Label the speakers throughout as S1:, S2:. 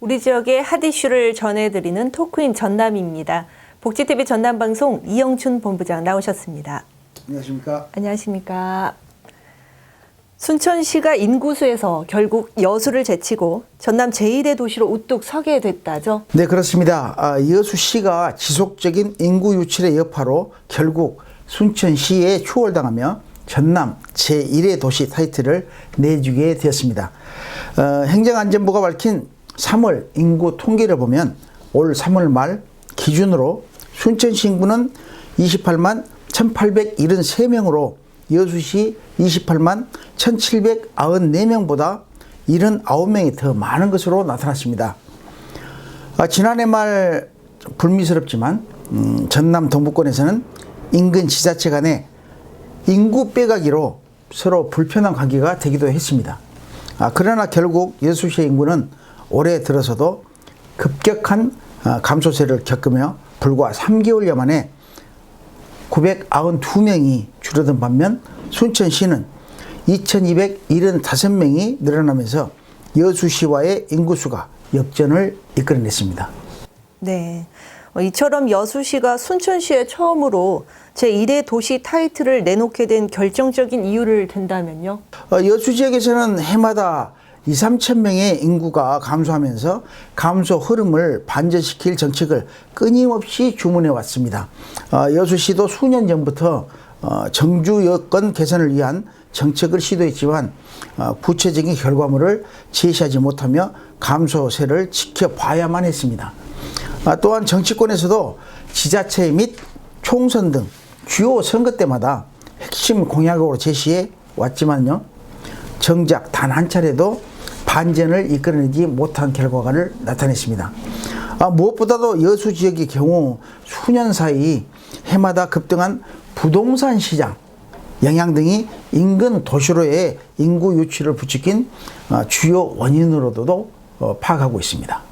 S1: 우리 지역의 핫 이슈를 전해드리는 토크인 전남입니다. 복지TV 전남방송 이영춘 본부장 나오셨습니다.
S2: 안녕하십니까.
S1: 안녕하십니까. 순천시가 인구수에서 결국 여수를 제치고 전남 제1의 도시로 우뚝 서게 됐다죠.
S2: 네, 그렇습니다. 아, 여수시가 지속적인 인구 유출의 여파로 결국 순천시에 추월당하며 전남 제1의 도시 타이틀을 내주게 되었습니다. 어, 행정안전부가 밝힌 3월 인구 통계를 보면 올 3월 말 기준으로 순천시 인구는 28만 1873명으로 여수시 28만 1794명보다 79명이 더 많은 것으로 나타났습니다. 아, 지난해 말 불미스럽지만 음, 전남 동부권에서는 인근 지자체 간의 인구 빼가기로 서로 불편한 관계가 되기도 했습니다. 아, 그러나 결국 여수시의 인구는 올해 들어서도 급격한 아, 감소세를 겪으며 불과 3개월여 만에 992명이 줄어든 반면 순천시는 2275명이 늘어나면서 여수시와의 인구수가 역전을 이끌어냈습니다.
S1: 네. 어, 이처럼 여수시가 순천시에 처음으로 제1의 도시 타이틀을 내놓게 된 결정적인 이유를 든다면요.
S2: 어, 여수 지역에서는 해마다 2, 3천 명의 인구가 감소하면서 감소 흐름을 반전시킬 정책을 끊임없이 주문해 왔습니다. 어, 여수시도 수년 전부터 어, 정주 여건 개선을 위한 정책을 시도했지만 어, 구체적인 결과물을 제시하지 못하며 감소세를 지켜봐야만 했습니다. 아, 또한 정치권에서도 지자체 및 총선 등 주요 선거 때마다 핵심 공약으로 제시해 왔지만요. 정작 단 한 차례도 반전을 이끌어내지 못한 결과를 나타냈습니다. 아, 무엇보다도 여수 지역의 경우 수년 사이 해마다 급등한 부동산 시장 영향 등이 인근 도시로의 인구 유치를 부추긴 아, 주요 원인으로도 어, 파악하고 있습니다.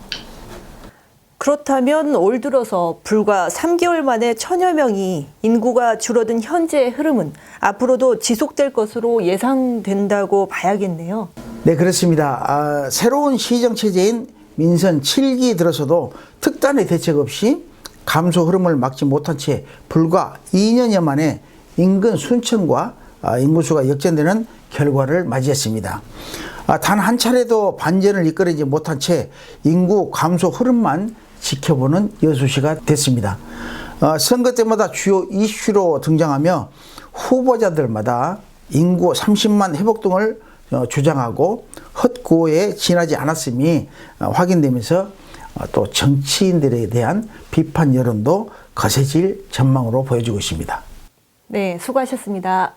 S1: 그렇다면 올 들어서 불과 3개월 만에 천여 명이 인구가 줄어든 현재의 흐름은 앞으로도 지속될 것으로 예상된다고 봐야겠네요.
S2: 네, 그렇습니다. 아, 새로운 시정체제인 민선 7기 들어서도 특단의 대책 없이 감소 흐름을 막지 못한 채 불과 2년여 만에 인근 순천과 아, 인구수가 역전되는 결과를 맞이했습니다. 아, 단한 차례도 반전을 이끌어내지 못한 채 인구 감소 흐름만 지켜보는 여수시가 됐습니다. 어, 선거 때마다 주요 이슈로 등장하며 후보자들마다 인구 30만 회복 등을 어, 주장하고 헛구호에 지나지 않았음이 어, 확인되면서 어, 또 정치인들에 대한 비판 여론도 거세질 전망으로 보여지고 있습니다.
S1: 네, 수고하셨습니다.